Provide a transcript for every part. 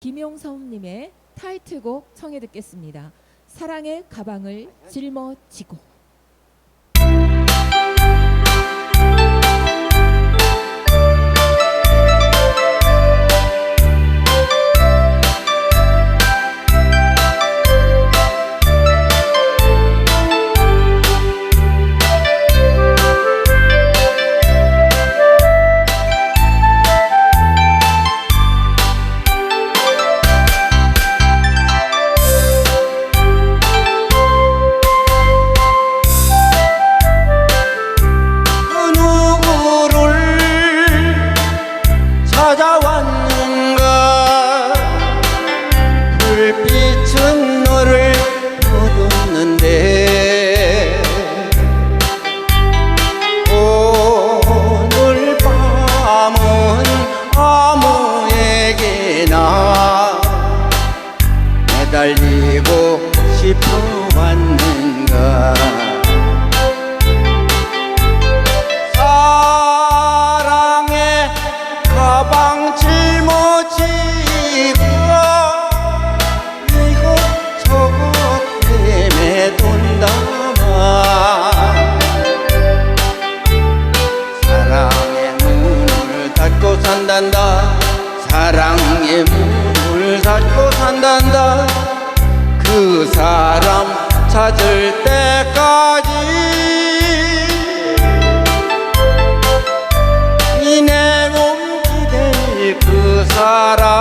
김용섭님의 타이틀곡 청해 듣겠습니다. 사랑의 가방을 짊어지고. 매달리고 싶어 왔는가? 사랑의 가방 짊어지고 이곳저곳 헤매돈다만 사랑의 문을 닫고 산단다. 사랑의 문 을 닫고 산단다. 그 사람 찾을 때까지 이 내 몸 기댈 그 사람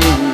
You.